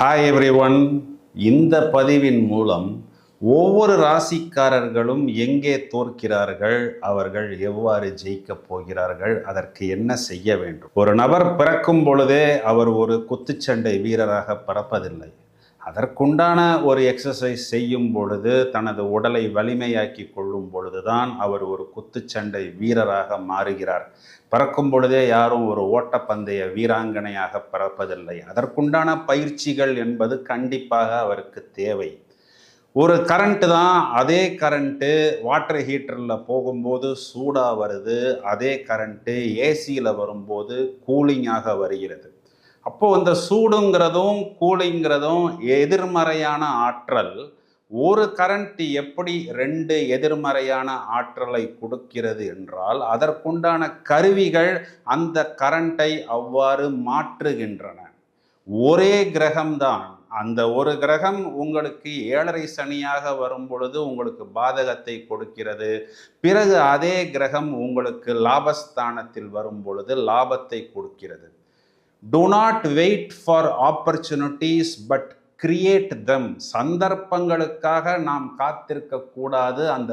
Hi every one இந்த பதிவின் மூலம் ஒவ்வொரு ராசிக்காரர்களும் எங்கே தோற்கிறார்கள் அவர்கள் எவ்வாறு ஜெயிக்கப் போகிறார்கள் அதற்கு என்ன செய்ய வேண்டும்? ஒரு நபர் பிறக்கும் பொழுதே அவர் ஒரு குத்துச்சண்டை வீரராக பிறப்பதில்லை. அதற்குண்டான ஒரு எக்ஸசைஸ் செய்யும் பொழுது தனது உடலை வலிமையாக்கி கொள்ளும் பொழுதுதான் அவர் ஒரு குத்துச்சண்டை வீரராக மாறுகிறார். பறக்கும் பொழுதே யாரும் ஒரு ஓட்டப்பந்தய வீராங்கனையாக பறப்பதில்லை. அதற்குண்டான பயிற்சிகள் என்பது கண்டிப்பாக அவருக்கு தேவை. ஒரு கரண்ட்டு தான் அதே கரண்ட்டு வாட்டர் ஹீட்டரில் போகும்போது சூடாக வருது அதே கரண்ட்டு ஏசியில் வரும்போது கூலிங்காக வருகிறது. அப்போ இந்த சூடுங்கிறதும் கூலிங்கிறதும் எதிர்மறையான ஆற்றல் ஒரு கரண்ட் எப்படி ரெண்டு எதிர்மறையான ஆற்றலை கொடுக்கிறது என்றால் அதற்குண்டான கருவிகள் அந்த கரண்ட்டை அவ்வாறு மாற்றுகின்றன. ஒரே கிரகம்தான். அந்த ஒரு கிரகம் உங்களுக்கு ஏழரை சனியாக வரும் பொழுது உங்களுக்கு பாதகத்தை கொடுக்கிறது. பிறகு அதே கிரகம் உங்களுக்கு லாபஸ்தானத்தில் வரும் பொழுது லாபத்தை கொடுக்கிறது. Do not wait for opportunities but create them சந்தர்ப்பங்களுக்காக நாம் காத்திருக்க கூடாது அந்த